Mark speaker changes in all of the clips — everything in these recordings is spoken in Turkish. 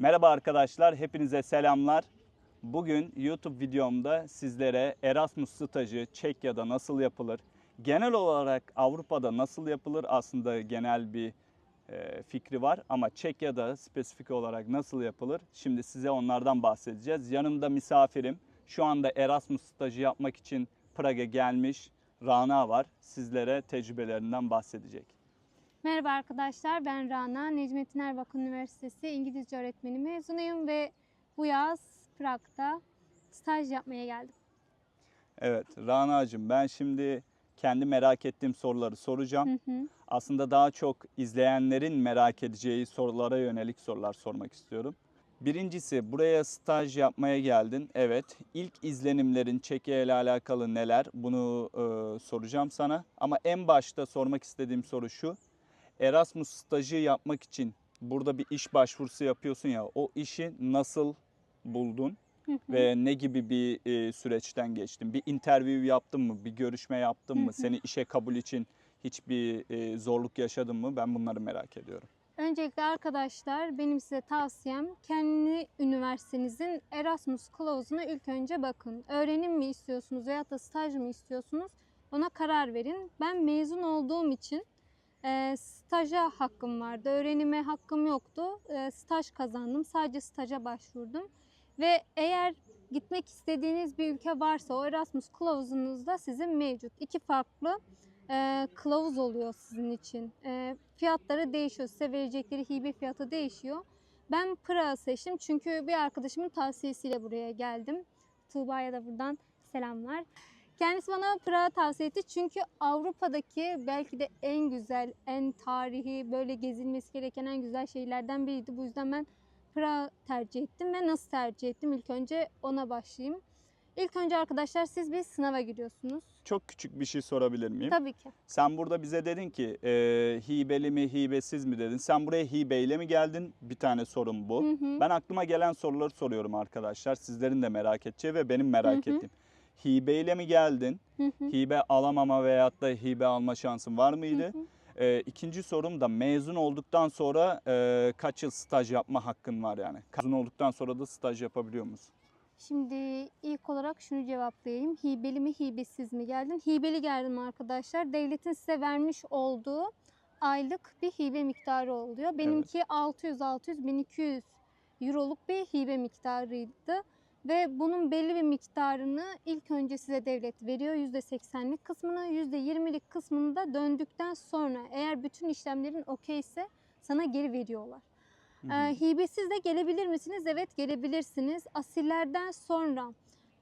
Speaker 1: Merhaba arkadaşlar, hepinize selamlar. Bugün YouTube videomda sizlere Erasmus stajı Çekya'da nasıl yapılır, genel olarak Avrupa'da nasıl yapılır aslında genel bir e, fikri var ama Çekya'da spesifik olarak nasıl yapılır? Şimdi size onlardan bahsedeceğiz. Yanımda misafirim. Şu anda Erasmus stajı yapmak için Praga gelmiş Rana var. Sizlere tecrübelerinden bahsedecek.
Speaker 2: Merhaba arkadaşlar, ben Rana. Necmettin Erbakan Üniversitesi İngilizce öğretmeni mezunuyum ve bu yaz Prag'da staj yapmaya geldim.
Speaker 1: Evet Rana'cığım ben şimdi kendi merak ettiğim soruları soracağım.
Speaker 2: Hı hı.
Speaker 1: Aslında daha çok izleyenlerin merak edeceği sorulara yönelik sorular sormak istiyorum. Birincisi buraya staj yapmaya geldin. Evet. İlk izlenimlerin Çekya ile alakalı neler? Bunu e, soracağım sana. Ama en başta sormak istediğim soru şu. Erasmus stajı yapmak için burada bir iş başvurusu yapıyorsun ya. O işi nasıl buldun? Ve ne gibi bir e, süreçten geçtin? Bir interview yaptın mı? Bir görüşme yaptın mı? Seni işe kabul için hiçbir e, zorluk yaşadın mı? Ben bunları merak ediyorum.
Speaker 2: Öncelikle arkadaşlar benim size tavsiyem kendi üniversitenizin Erasmus kılavuzuna ilk önce bakın. Öğrenim mi istiyorsunuz veyahut da staj mı istiyorsunuz? Ona karar verin. Ben mezun olduğum için e, staja hakkım vardı. Öğrenime hakkım yoktu. E, staj kazandım. Sadece staja başvurdum. Ve eğer gitmek istediğiniz bir ülke varsa o Erasmus kılavuzunuzda sizin mevcut. iki farklı e, kılavuz oluyor sizin için. E, fiyatları değişiyor. Size verecekleri hibe fiyatı değişiyor. Ben Prag'ı seçtim çünkü bir arkadaşımın tavsiyesiyle buraya geldim. Tuğba'ya da buradan selamlar. Kendisi bana Prag'ı tavsiye etti çünkü Avrupa'daki belki de en güzel, en tarihi, böyle gezilmesi gereken en güzel şeylerden biriydi. Bu yüzden ben Prag'ı tercih ettim ve nasıl tercih ettim? İlk önce ona başlayayım. İlk önce arkadaşlar siz bir sınava giriyorsunuz.
Speaker 1: Çok küçük bir şey sorabilir miyim?
Speaker 2: Tabii ki.
Speaker 1: Sen burada bize dedin ki e, hibeli mi hibesiz mi dedin. Sen buraya hibeyle mi geldin? Bir tane sorun bu.
Speaker 2: Hı hı.
Speaker 1: Ben aklıma gelen soruları soruyorum arkadaşlar. Sizlerin de merak edeceği ve benim merak
Speaker 2: Hı hı.
Speaker 1: ettiğim. Hibeyle mi geldin?
Speaker 2: Hı hı.
Speaker 1: Hibe alamama veyahut da hibe alma şansın var mıydı?
Speaker 2: Hı hı.
Speaker 1: E, ikinci sorum da mezun olduktan sonra e, kaç yıl staj yapma hakkın var yani? Mezun olduktan sonra da staj yapabiliyor musun?
Speaker 2: Şimdi ilk olarak şunu cevaplayayım. Hibeli mi hibesiz mi geldin? Hibeli geldim arkadaşlar. Devletin size vermiş olduğu aylık bir hibe miktarı oluyor. Benimki 600-600-1200 euroluk bir hibe miktarıydı. Ve bunun belli bir miktarını ilk önce size devlet veriyor. %80'lik kısmını, %20'lik kısmını da döndükten sonra eğer bütün işlemlerin okeyse sana geri veriyorlar.
Speaker 1: Hı hı.
Speaker 2: Ee, hibesiz de gelebilir misiniz? Evet gelebilirsiniz. Asillerden sonra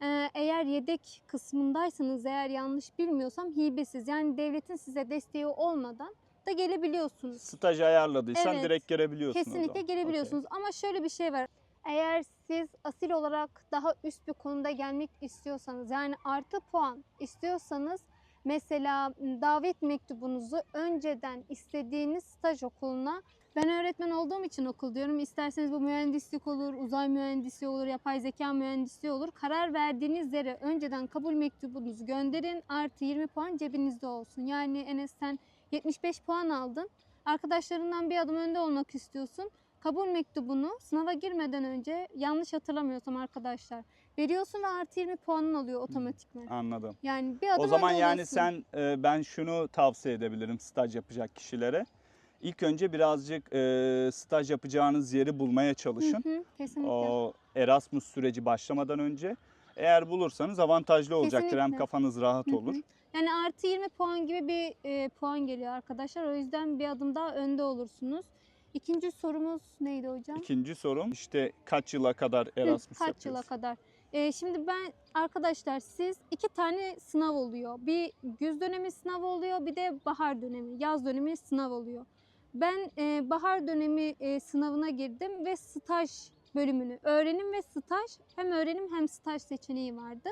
Speaker 2: e, eğer yedek kısmındaysanız eğer yanlış bilmiyorsam hibesiz yani devletin size desteği olmadan da gelebiliyorsunuz.
Speaker 1: Staj ayarladıysan
Speaker 2: Evet.
Speaker 1: direkt gelebiliyorsun o
Speaker 2: Kesinlikle gelebiliyorsunuz ama şöyle bir şey var. Eğer siz asil olarak daha üst bir konuda gelmek istiyorsanız yani artı puan istiyorsanız mesela davet mektubunuzu önceden istediğiniz staj okuluna ben öğretmen olduğum için okul diyorum. İsterseniz bu mühendislik olur, uzay mühendisliği olur, yapay zeka mühendisliği olur. Karar verdiğiniz yere önceden kabul mektubunuzu gönderin. Artı 20 puan cebinizde olsun. Yani Enes sen 75 puan aldın. Arkadaşlarından bir adım önde olmak istiyorsun. Kabul mektubunu sınava girmeden önce yanlış hatırlamıyorsam arkadaşlar veriyorsun ve artı 20 puanın oluyor otomatikman.
Speaker 1: Anladım.
Speaker 2: Yani bir adım
Speaker 1: O zaman
Speaker 2: önde
Speaker 1: yani
Speaker 2: oluyorsun.
Speaker 1: sen e, ben şunu tavsiye edebilirim staj yapacak kişilere. İlk önce birazcık e, staj yapacağınız yeri bulmaya çalışın.
Speaker 2: Hı hı, kesinlikle.
Speaker 1: O Erasmus süreci başlamadan önce. Eğer bulursanız avantajlı olacaktır. Hem
Speaker 2: Kesinlikle.
Speaker 1: kafanız rahat
Speaker 2: Hı hı.
Speaker 1: olur.
Speaker 2: Yani artı 20 puan gibi bir e, puan geliyor arkadaşlar. O yüzden bir adım daha önde olursunuz. İkinci sorumuz neydi hocam?
Speaker 1: İkinci sorum işte kaç yıla kadar
Speaker 2: Hı,
Speaker 1: Erasmus
Speaker 2: Kaç
Speaker 1: yapıyorsun?
Speaker 2: yıla kadar? E, şimdi ben arkadaşlar siz iki tane sınav oluyor. Bir güz dönemi sınav oluyor bir de bahar dönemi, yaz dönemi sınav oluyor. Ben e, bahar dönemi e, sınavına girdim ve staj bölümünü, öğrenim ve staj hem öğrenim hem staj seçeneği vardı.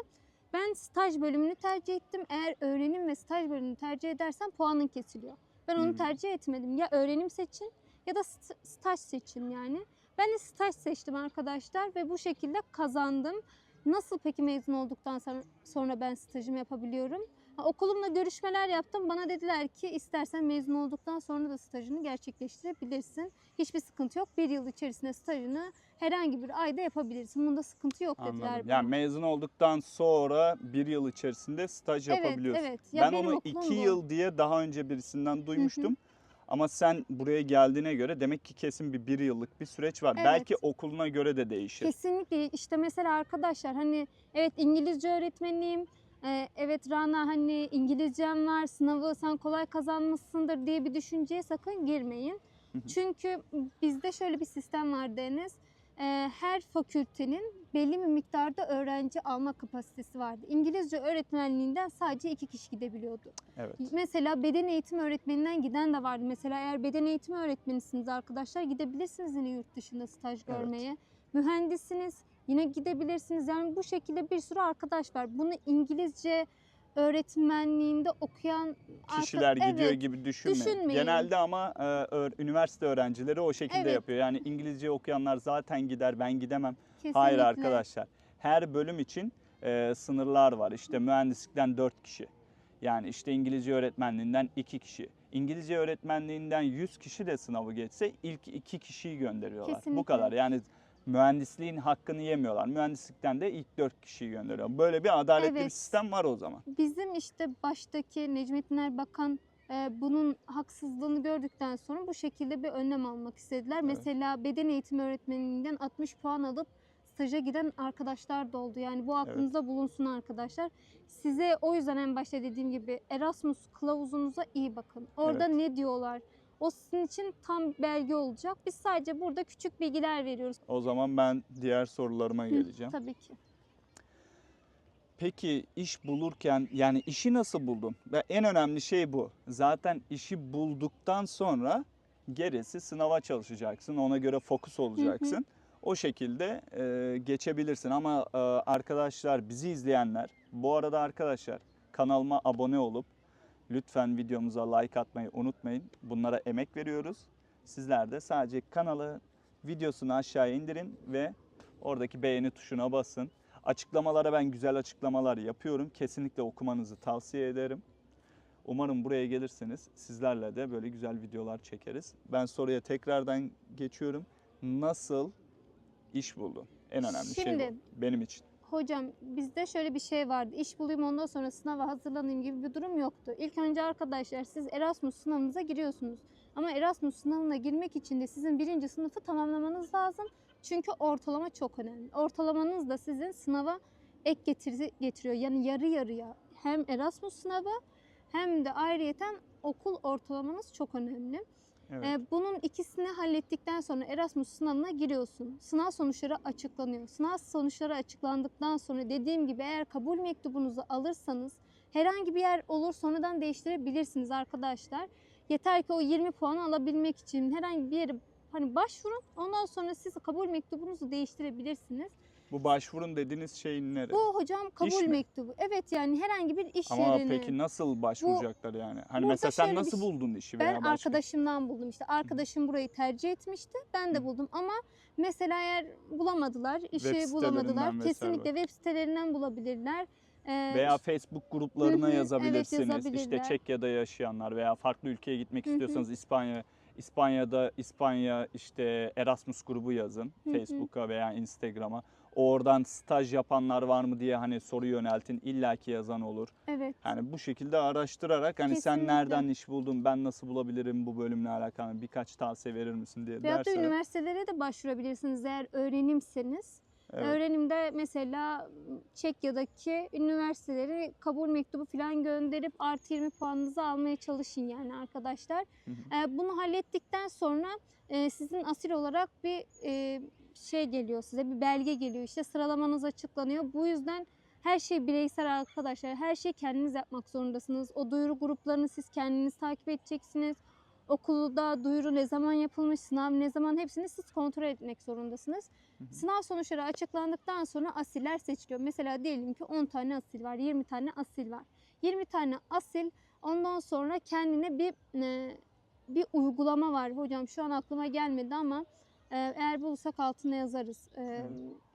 Speaker 2: Ben staj bölümünü tercih ettim. Eğer öğrenim ve staj bölümünü tercih edersen puanın kesiliyor. Ben onu
Speaker 1: Hmm.
Speaker 2: tercih etmedim. Ya öğrenim seçin ya da st- staj seçin yani. Ben de staj seçtim arkadaşlar ve bu şekilde kazandım. Nasıl peki mezun olduktan sonra- ben stajımı yapabiliyorum? Okulumla görüşmeler yaptım. Bana dediler ki istersen mezun olduktan sonra da stajını gerçekleştirebilirsin. Hiçbir sıkıntı yok. Bir yıl içerisinde stajını herhangi bir ayda yapabilirsin. Bunda sıkıntı yok dediler.
Speaker 1: Anladım.
Speaker 2: bana.
Speaker 1: Yani mezun olduktan sonra bir yıl içerisinde staj
Speaker 2: Evet,
Speaker 1: yapabiliyorsun.
Speaker 2: evet. Ya
Speaker 1: ben onu iki
Speaker 2: bu.
Speaker 1: yıl diye daha önce birisinden duymuştum. Ama sen buraya geldiğine göre demek ki kesin bir bir yıllık bir süreç var.
Speaker 2: Evet.
Speaker 1: Belki okuluna göre de değişir.
Speaker 2: Kesinlikle işte mesela arkadaşlar hani evet İngilizce öğretmeniyim. Ee, evet Rana hani İngilizcem var sınavı sen kolay kazanmışsındır diye bir düşünceye sakın girmeyin. Çünkü bizde şöyle bir sistem var Deniz. Ee, her fakültenin belli bir miktarda öğrenci alma kapasitesi vardı. İngilizce öğretmenliğinden sadece iki kişi gidebiliyordu.
Speaker 1: Evet.
Speaker 2: Mesela beden eğitimi öğretmeninden giden de vardı. Mesela eğer beden eğitimi öğretmenisiniz arkadaşlar gidebilirsiniz yine yurt dışında staj
Speaker 1: Evet.
Speaker 2: görmeye. Mühendissiniz yine gidebilirsiniz. Yani bu şekilde bir sürü arkadaş var. Bunu İngilizce öğretmenliğinde okuyan arka-
Speaker 1: Kişiler gidiyor
Speaker 2: Evet,
Speaker 1: gibi düşünmeyin.
Speaker 2: düşünmeyin.
Speaker 1: Genelde ama e, öğ- üniversite öğrencileri o şekilde
Speaker 2: Evet.
Speaker 1: yapıyor. Yani İngilizce okuyanlar zaten gider ben gidemem.
Speaker 2: kesinlikle.
Speaker 1: Hayır arkadaşlar. Her bölüm için e, sınırlar var. İşte mühendislikten 4 kişi. Yani işte İngilizce öğretmenliğinden 2 kişi. İngilizce öğretmenliğinden 100 kişi de sınavı geçse ilk 2 kişiyi gönderiyorlar. Bu
Speaker 2: Kesinlikle.
Speaker 1: kadar. Yani mühendisliğin hakkını yemiyorlar. Mühendislikten de ilk 4 kişiyi gönderiyor. Böyle bir adaletli bir
Speaker 2: Evet.
Speaker 1: sistem var o zaman.
Speaker 2: Bizim işte baştaki Necmettin Erbakan e, bunun haksızlığını gördükten sonra bu şekilde bir önlem almak istediler.
Speaker 1: Evet.
Speaker 2: Mesela beden eğitimi öğretmeninden 60 puan alıp staja giden arkadaşlar da oldu. Yani bu aklınızda bulunsun arkadaşlar. Size o yüzden en başta dediğim gibi Erasmus kılavuzunuza iyi bakın. Orada
Speaker 1: Evet.
Speaker 2: ne diyorlar? O sizin için tam belge olacak. Biz sadece burada küçük bilgiler veriyoruz.
Speaker 1: O zaman ben diğer sorularıma
Speaker 2: Hı,
Speaker 1: geleceğim.
Speaker 2: Tabii ki.
Speaker 1: Peki iş bulurken yani işi nasıl buldun? Ve en önemli şey bu. Zaten işi bulduktan sonra gerisi sınava çalışacaksın. Ona göre fokus olacaksın. O şekilde e, geçebilirsin ama e, arkadaşlar bizi izleyenler bu arada arkadaşlar kanalıma abone olup lütfen videomuza like atmayı unutmayın. Bunlara emek veriyoruz. Sizler de sadece kanalı videosunu aşağıya indirin ve oradaki beğeni tuşuna basın. Açıklamalara ben güzel açıklamalar yapıyorum. Kesinlikle okumanızı tavsiye ederim. Umarım buraya gelirsiniz. Sizlerle de böyle güzel videolar çekeriz. Ben soruya tekrardan geçiyorum. Nasıl iş buldun? En önemli şey
Speaker 2: Şimdi-
Speaker 1: bu benim için.
Speaker 2: Hocam bizde şöyle bir şey vardı. İş bulayım ondan sonra sınava hazırlanayım gibi bir durum yoktu. İlk önce arkadaşlar siz Erasmus sınavınıza giriyorsunuz. Ama Erasmus sınavına girmek için de sizin birinci sınıfı tamamlamanız lazım. Çünkü ortalama çok önemli. Ortalamanız da sizin sınava ek getiri getiriyor. Yani yarı yarıya hem Erasmus sınavı hem de ayrıyeten okul ortalamanız çok önemli.
Speaker 1: Evet.
Speaker 2: Ee, bunun ikisini hallettikten sonra Erasmus sınavına giriyorsun. Sınav sonuçları açıklanıyor. Sınav sonuçları açıklandıktan sonra dediğim gibi eğer kabul mektubunuzu alırsanız herhangi bir yer olur sonradan değiştirebilirsiniz arkadaşlar. Yeter ki o 20 puan alabilmek için herhangi bir yere hani başvurun. Ondan sonra siz kabul mektubunuzu değiştirebilirsiniz.
Speaker 1: Bu başvurun dediğiniz şey nere?
Speaker 2: Bu hocam kabul
Speaker 1: mi?
Speaker 2: mektubu. Evet yani herhangi bir iş
Speaker 1: Ama
Speaker 2: yerine.
Speaker 1: peki nasıl başvuracaklar yani? Hani
Speaker 2: burada
Speaker 1: mesela sen
Speaker 2: şöyle bir
Speaker 1: nasıl buldun işi
Speaker 2: Ben
Speaker 1: veya başka?
Speaker 2: arkadaşımdan buldum işte. Arkadaşım burayı tercih etmişti. Ben de buldum ama mesela eğer bulamadılar, işi
Speaker 1: sitelerinden
Speaker 2: bulamadılar.
Speaker 1: vesaire.
Speaker 2: Kesinlikle web sitelerinden bulabilirler. Ee,
Speaker 1: Veya Facebook gruplarına
Speaker 2: Hı hı, evet,
Speaker 1: yazabilirsiniz. işte
Speaker 2: yazabilirler.
Speaker 1: Çekya'da yaşayanlar veya farklı ülkeye gitmek
Speaker 2: Hı hı.
Speaker 1: istiyorsanız İspanya İspanya'da İspanya işte Erasmus grubu yazın
Speaker 2: Hı hı.
Speaker 1: Facebook'a veya Instagram'a. Oradan staj yapanlar var mı diye hani soru yöneltin. illaki yazan olur.
Speaker 2: evet.
Speaker 1: Yani bu şekilde araştırarak hani sen
Speaker 2: Kesinlikle.
Speaker 1: nereden iş buldun, ben nasıl bulabilirim bu bölümle alakalı birkaç tavsiye verir misin diye
Speaker 2: Veyahut da
Speaker 1: derse.
Speaker 2: üniversitelere de başvurabilirsiniz eğer öğrenimseniz.
Speaker 1: Evet.
Speaker 2: Öğrenimde mesela Çekya'daki üniversiteleri kabul mektubu falan gönderip artı 20 puanınızı almaya çalışın yani arkadaşlar.
Speaker 1: Hı hı.
Speaker 2: Bunu hallettikten sonra sizin asil olarak bir şey geliyor size bir belge geliyor işte sıralamanız açıklanıyor. Bu yüzden her şey bireysel arkadaşlar. Her şeyi kendiniz yapmak zorundasınız. O duyuru gruplarını siz kendiniz takip edeceksiniz. Okulda duyuru ne zaman yapılmış, sınav ne zaman hepsini siz kontrol etmek zorundasınız.
Speaker 1: Hı hı.
Speaker 2: Sınav sonuçları açıklandıktan sonra asiller seçiliyor. Mesela diyelim ki 10 tane asil var, 20 tane asil var. 20 tane asil ondan sonra kendine bir e, bir uygulama var. Hocam şu an aklıma gelmedi ama eğer bulursak altına yazarız e,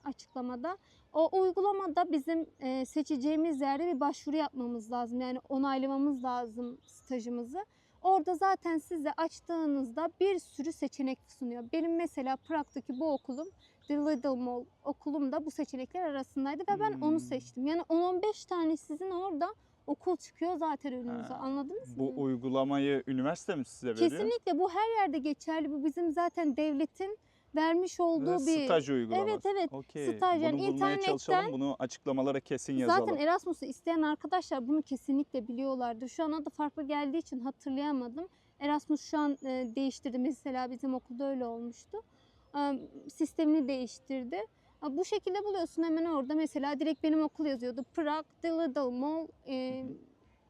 Speaker 2: açıklamada. O uygulamada bizim e, seçeceğimiz yerde bir başvuru yapmamız lazım. Yani onaylamamız lazım stajımızı. Orada zaten size açtığınızda bir sürü seçenek sunuyor. Benim mesela Prag'daki bu okulum The Little Mall okulum da bu seçenekler arasındaydı ve ben onu
Speaker 1: Hmm.
Speaker 2: seçtim. Yani 10-15 tane sizin orada okul çıkıyor zaten önünüze.
Speaker 1: Ha,
Speaker 2: Anladınız mı?
Speaker 1: Bu uygulamayı üniversite mi size veriyor?
Speaker 2: Kesinlikle bu her yerde geçerli. Bu bizim zaten devletin vermiş olduğu bir
Speaker 1: Staj uygulaması.
Speaker 2: Evet evet.
Speaker 1: Okey.
Speaker 2: Staj yani
Speaker 1: Bunu bulmaya çalışalım.
Speaker 2: internetten-
Speaker 1: Bunu açıklamalara kesin yazalım.
Speaker 2: Zaten Erasmus'u isteyen arkadaşlar bunu kesinlikle biliyorlardı. Şu an adı farklı geldiği için hatırlayamadım. Erasmus şu an e, değiştirdi. Mesela bizim okulda öyle olmuştu. E, sistemini değiştirdi. E, bu şekilde buluyorsun hemen orada. Mesela direkt benim okul yazıyordu. Prag, Little Mall e,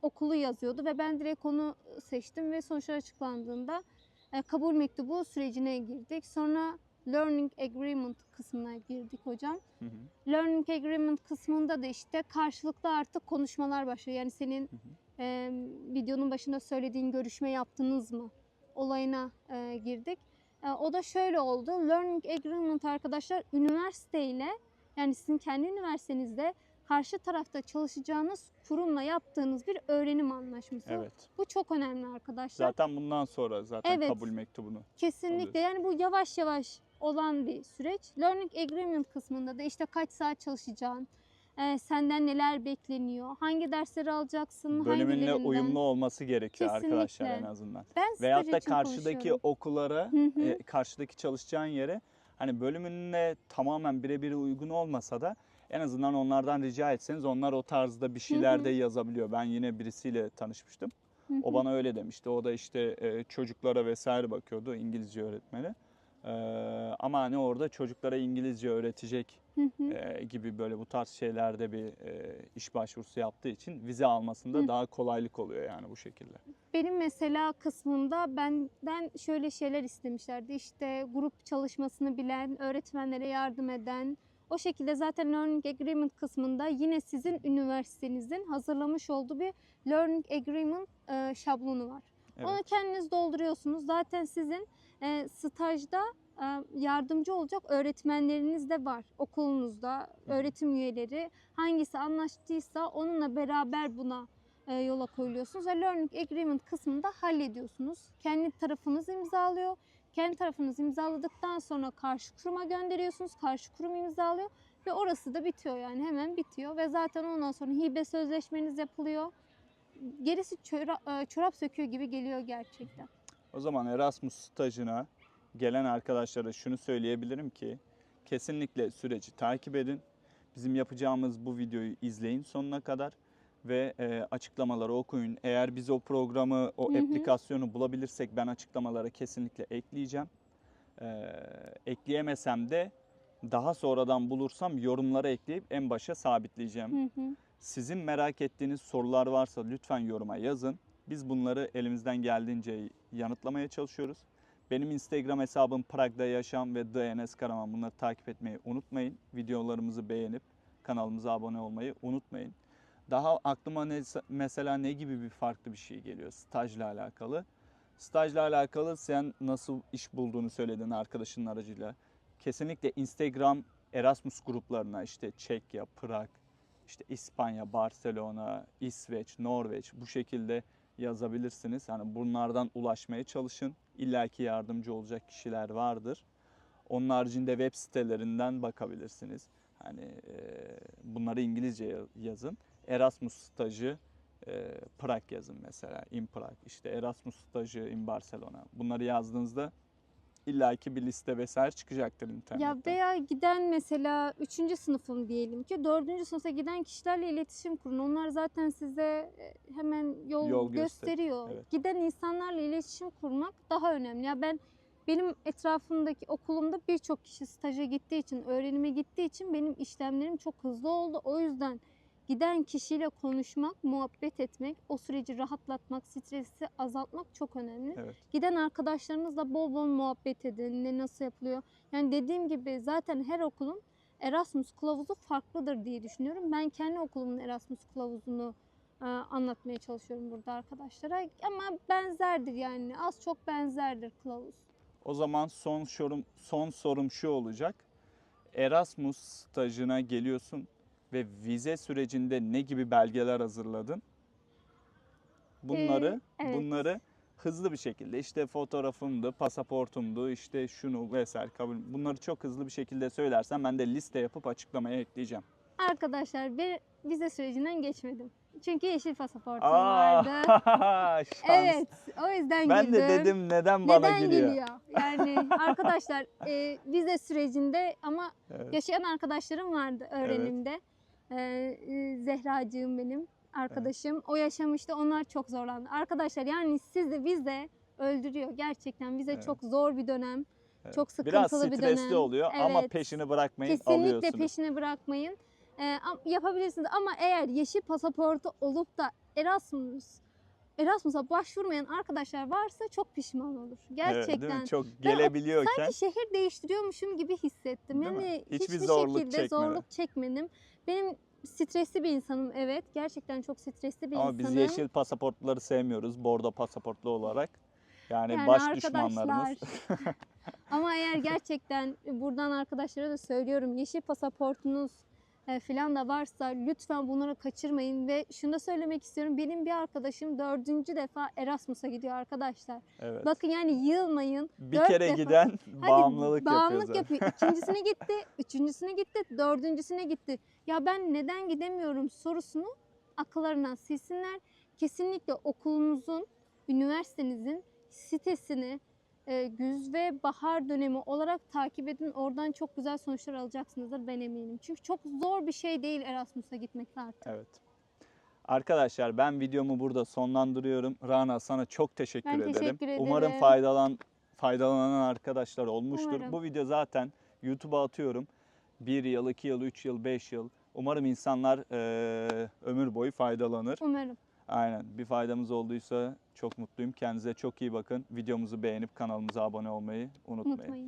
Speaker 2: okulu yazıyordu ve ben direkt onu seçtim ve sonuçlar açıklandığında e, kabul mektubu sürecine girdik. Sonra Learning Agreement kısmına girdik hocam.
Speaker 1: Hı hı.
Speaker 2: Learning Agreement kısmında da işte karşılıklı artık konuşmalar başlıyor. Yani senin
Speaker 1: Hı hı.
Speaker 2: e, videonun başında söylediğin görüşme yaptınız mı olayına e, girdik. E, o da şöyle oldu. Learning Agreement arkadaşlar üniversiteyle yani sizin kendi üniversitenizde karşı tarafta çalışacağınız kurumla yaptığınız bir öğrenim anlaşması.
Speaker 1: Evet.
Speaker 2: Bu çok önemli arkadaşlar.
Speaker 1: Zaten bundan sonra zaten
Speaker 2: Evet.
Speaker 1: kabul mektubunu.
Speaker 2: Kesinlikle yani bu yavaş yavaş olan bir süreç. Learning Agreement kısmında da işte kaç saat çalışacaksın, e, senden neler bekleniyor, hangi dersleri alacaksın,
Speaker 1: Bölümünle uyumlu olması gerekiyor arkadaşlar
Speaker 2: Kesinlikle.
Speaker 1: en azından.
Speaker 2: Ben
Speaker 1: Veyahut da karşıdaki okullara, e, karşıdaki çalışacağın yere hani bölümünle tamamen birebir uygun olmasa da en azından onlardan rica etseniz onlar o tarzda bir şeyler de yazabiliyor. Ben yine birisiyle tanışmıştım. O bana öyle demişti. O da işte e, çocuklara vesaire bakıyordu İngilizce öğretmeni. E, ama hani orada çocuklara İngilizce öğretecek e, gibi böyle bu tarz şeylerde bir e, iş başvurusu yaptığı için vize almasında daha kolaylık oluyor yani bu şekilde.
Speaker 2: Benim mesela kısmında benden şöyle şeyler istemişlerdi. İşte grup çalışmasını bilen, öğretmenlere yardım eden. O şekilde zaten Learning Agreement kısmında yine sizin üniversitenizin hazırlamış olduğu bir Learning Agreement e, şablonu var.
Speaker 1: Evet.
Speaker 2: Onu kendiniz dolduruyorsunuz. Zaten sizin e, stajda e, yardımcı olacak öğretmenleriniz de var okulunuzda. Öğretim üyeleri hangisi anlaştıysa onunla beraber buna yola koyuluyorsunuz ve Learning Agreement kısmında hallediyorsunuz. Kendi tarafınız imzalıyor. Kendi tarafınız imzaladıktan sonra karşı kuruma gönderiyorsunuz. Karşı kurum imzalıyor ve orası da bitiyor yani hemen bitiyor ve zaten ondan sonra hibe sözleşmeniz yapılıyor. Gerisi e, çorap söküyor gibi geliyor gerçekten.
Speaker 1: O zaman Erasmus stajına gelen arkadaşlara şunu söyleyebilirim ki kesinlikle süreci takip edin. Bizim yapacağımız bu videoyu izleyin sonuna kadar ve e, açıklamaları okuyun. Eğer biz o programı, o
Speaker 2: Hı hı.
Speaker 1: aplikasyonu bulabilirsek ben açıklamalara kesinlikle ekleyeceğim. E, ekleyemesem de daha sonradan bulursam yorumlara ekleyip en başa sabitleyeceğim.
Speaker 2: Hı hı.
Speaker 1: Sizin merak ettiğiniz sorular varsa lütfen yoruma yazın. Biz bunları elimizden geldiğince yanıtlamaya çalışıyoruz. Benim Instagram hesabım Prag'da Yaşam ve DNS Karaman. Bunları takip etmeyi unutmayın. Videolarımızı beğenip kanalımıza abone olmayı unutmayın. Daha aklıma ne, mesela ne gibi bir farklı bir şey geliyor stajla alakalı. Stajla alakalı sen nasıl iş bulduğunu söyledin arkadaşının aracıyla. Kesinlikle Instagram Erasmus gruplarına işte Çekya, Prag, işte İspanya, Barcelona, İsveç, Norveç bu şekilde yazabilirsiniz. Hani bunlardan ulaşmaya çalışın. İlla ki yardımcı olacak kişiler vardır. Onun haricinde web sitelerinden bakabilirsiniz. Hani e, bunları İngilizce ya- yazın. Erasmus stajı e, Prag yazın mesela. In Prag. İşte Erasmus stajı in Barcelona. Bunları yazdığınızda illaki bir liste vesaire çıkacaktır internetten.
Speaker 2: Ya veya giden mesela 3. sınıfım diyelim ki 4. sınıfa giden kişilerle iletişim kurun. Onlar zaten size e, hemen yol,
Speaker 1: Yol göster-
Speaker 2: gösteriyor.
Speaker 1: evet.
Speaker 2: Giden insanlarla iletişim kurmak daha önemli. Ya ben benim etrafımdaki okulumda birçok kişi staja gittiği için, öğrenime gittiği için benim işlemlerim çok hızlı oldu. O yüzden giden kişiyle konuşmak, muhabbet etmek, o süreci rahatlatmak, stresi azaltmak çok önemli.
Speaker 1: Evet.
Speaker 2: Giden arkadaşlarınızla bol bol muhabbet edin. Ne nasıl yapılıyor? Yani dediğim gibi zaten her okulun Erasmus kılavuzu farklıdır diye düşünüyorum. Ben kendi okulumun Erasmus kılavuzunu e, anlatmaya çalışıyorum burada arkadaşlara. Ama benzerdir yani. Az çok benzerdir kılavuz.
Speaker 1: O zaman son sorum son sorum şu olacak. Erasmus stajına geliyorsun ve vize sürecinde ne gibi belgeler hazırladın? Bunları
Speaker 2: Ee, evet.
Speaker 1: bunları hızlı bir şekilde işte fotoğrafımdı, pasaportumdu, işte şunu vesaire kabul. Bunları çok hızlı bir şekilde söylersen ben de liste yapıp açıklamaya ekleyeceğim.
Speaker 2: Arkadaşlar bir vize sürecinden geçmedim. Çünkü yeşil pasaportum
Speaker 1: Aa,
Speaker 2: vardı. Evet, o yüzden
Speaker 1: Ben
Speaker 2: güldüm.
Speaker 1: de dedim neden bana
Speaker 2: Neden
Speaker 1: geliyor?
Speaker 2: geliyor? Yani arkadaşlar e, vize sürecinde ama
Speaker 1: Evet.
Speaker 2: yaşayan arkadaşlarım vardı öğrenimde. Ee, e, Zehracığım benim arkadaşım. O yaşamıştı. Onlar çok zorlandı. Arkadaşlar yani sizi vize öldürüyor. Gerçekten vize
Speaker 1: Evet.
Speaker 2: çok zor bir dönem.
Speaker 1: Evet.
Speaker 2: Çok
Speaker 1: Biraz
Speaker 2: sıkıntılı bir
Speaker 1: stresli
Speaker 2: dönem.
Speaker 1: oluyor ama
Speaker 2: Evet.
Speaker 1: peşini bırakmayın
Speaker 2: Kesinlikle
Speaker 1: alıyorsunuz.
Speaker 2: peşine bırakmayın. Ee, yapabilirsiniz ama eğer yeşil pasaportu olup da Erasmus Erasmus'a başvurmayan arkadaşlar varsa çok pişman olur.
Speaker 1: Evet,
Speaker 2: Gerçekten.
Speaker 1: mi? Çok
Speaker 2: Ben
Speaker 1: gelebiliyorken
Speaker 2: Sanki şehir değiştiriyormuşum gibi hissettim.
Speaker 1: Değil?
Speaker 2: Yani
Speaker 1: Hiçbir
Speaker 2: hiçbir
Speaker 1: zorluk
Speaker 2: şekilde
Speaker 1: çekmeden.
Speaker 2: zorluk çekmedim. Benim stresli bir insanım evet. Gerçekten çok stresli bir
Speaker 1: ama
Speaker 2: insanım.
Speaker 1: biz yeşil pasaportları sevmiyoruz bordo pasaportlu olarak. Yani,
Speaker 2: Yani
Speaker 1: baş
Speaker 2: arkadaşlar,
Speaker 1: düşmanlarımız.
Speaker 2: Ama eğer gerçekten buradan arkadaşlara da söylüyorum yeşil pasaportunuz e, falan da varsa lütfen bunları kaçırmayın ve şunu da söylemek istiyorum. Benim bir arkadaşım dördüncü defa Erasmus'a gidiyor arkadaşlar.
Speaker 1: Evet.
Speaker 2: Bakın yani yılmayın.
Speaker 1: bir
Speaker 2: dört
Speaker 1: kere
Speaker 2: defa-
Speaker 1: giden
Speaker 2: Hadi
Speaker 1: bağımlılık,
Speaker 2: bağımlılık
Speaker 1: yapıyor zaten.
Speaker 2: yapıyor. İkincisine gitti, üçüncüsüne gitti, dördüncüsüne gitti. Ya ben neden gidemiyorum sorusunu akıllarından silsinler. Kesinlikle okulunuzun, üniversitenizin sitesini e, güz ve bahar dönemi olarak takip edin. Oradan çok güzel sonuçlar alacaksınızdır ben eminim. Çünkü çok zor bir şey değil Erasmus'a gitmek artık.
Speaker 1: Evet. Arkadaşlar ben videomu burada sonlandırıyorum. Rana sana çok teşekkür
Speaker 2: Ben
Speaker 1: ederim.
Speaker 2: teşekkür
Speaker 1: Umarım
Speaker 2: ederim.
Speaker 1: faydalan faydalanan arkadaşlar olmuştur.
Speaker 2: Umarım.
Speaker 1: Bu video zaten YouTube'a atıyorum. 1 yıl, 2 yıl, 3 yıl, 5 yıl. Umarım insanlar eee, ömür boyu faydalanır.
Speaker 2: Umarım.
Speaker 1: Aynen. Bir faydamız olduysa çok mutluyum. Kendinize çok iyi bakın. Videomuzu beğenip kanalımıza abone olmayı unutmayın.
Speaker 2: Unutmayın.